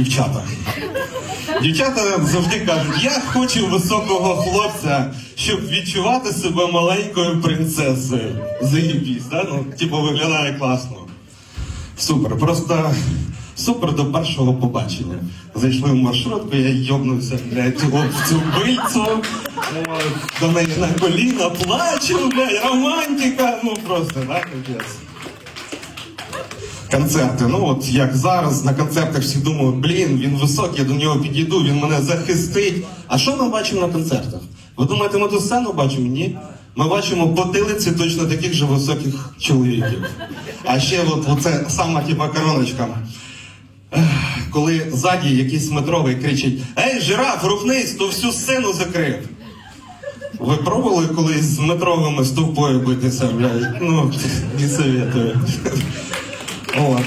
Дівчата. Дівчата завжди кажуть, я хочу високого хлопця, щоб відчувати себе маленькою принцесою. Заїбісь, да? Ну, типу, виглядає класно. Супер, просто супер до першого побачення. Зайшли в маршрутку, я йобнувся блядь, в цю бильцю, до неї на коліна, плачу, блядь, романтика, ну просто, да. Концерти. Ну от як зараз на концертах всі думають, блін, він високий, я до нього підійду, він мене захистить. А що ми бачимо на концертах? Ви думаєте, ми ту сцену бачимо? Ні. Ми бачимо потилиці точно таких же високих чоловіків. А ще от, оце сама типа короночка. Коли ззаді якийсь метровий кричить: Ей, жираф, рухнись, то всю сцену закрив. Ви пробували колись з метровими стовпою битися, блядь? Ну, не советую. От.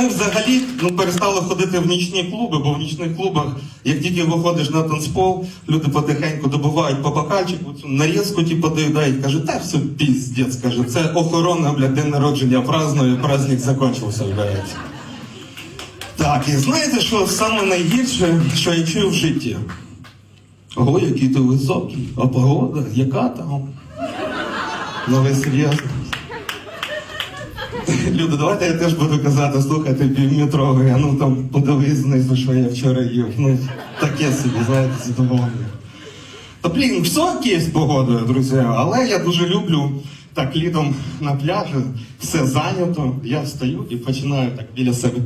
Ми взагалі ну, перестали ходити в нічні клуби, бо в нічних клубах, як тільки виходиш на танцпол, люди потихеньку добувають по бокальчику, нарізку типу, доїдають, кажуть, та все піздець, каже, це охорона, блядь, день народження празднує, праздник закончився, блядь. Так, і знаєте, що саме найгірше, що я чую в житті? Ого, який ти високий, а погода, яка там? Ну ви серйозно? Люди, давайте я теж буду казати, слухайте, півметровий, а ну там подивись знизу, що я вчора їв. Ну, таке собі, знаєте, задоволення. Та блін, все окей з погодою, друзі, але я дуже люблю так літом на пляжі, все зайнято, я встаю і починаю так біля себе.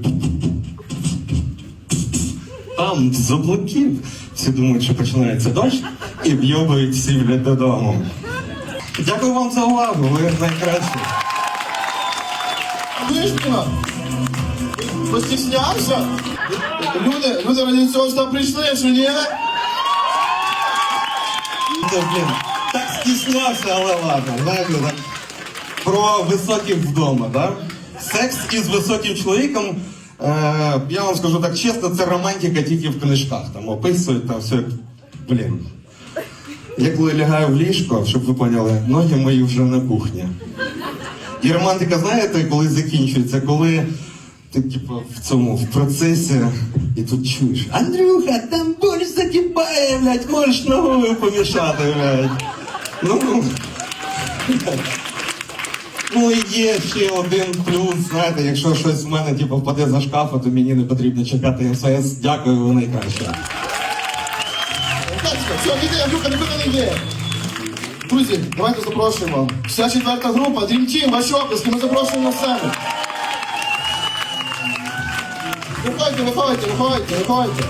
Там з облаків всі думають, що починається дощ і вйобують всі додому. Дякую вам за увагу, ви найкращі. Вишня! Постіснявся? Люди, люди раді цього сюди прийшли, що ні? Блін, так стіснявся, але ладно. Знаєте, так. Про високих вдома, да? Секс із високим чоловіком, е, я вам скажу так чесно, це романтика тільки в книжках. Там описують там все. Блін. Я коли лягаю в ліжко, щоб ви поняли, ноги мої вже на кухні. І романтика, знаєте, коли закінчується, коли ти, типу, в цьому в процесі і тут чуєш. Андрюха, там борщ закипає, блядь, можеш ногою помішати, блядь. Ну, ну і є ще один плюс, знаєте, якщо щось в мене типу, впаде за шкафа, то мені не потрібно чекати МСС. Дякую, ви найкраще. Андрюха, нікуди не йди. Друзі, давайте запрошуємо. Вся четверта група, Dream Team, ваші оплески, ми запрошуємо на сцену. Виходьте, виходьте, виходьте, виходьте.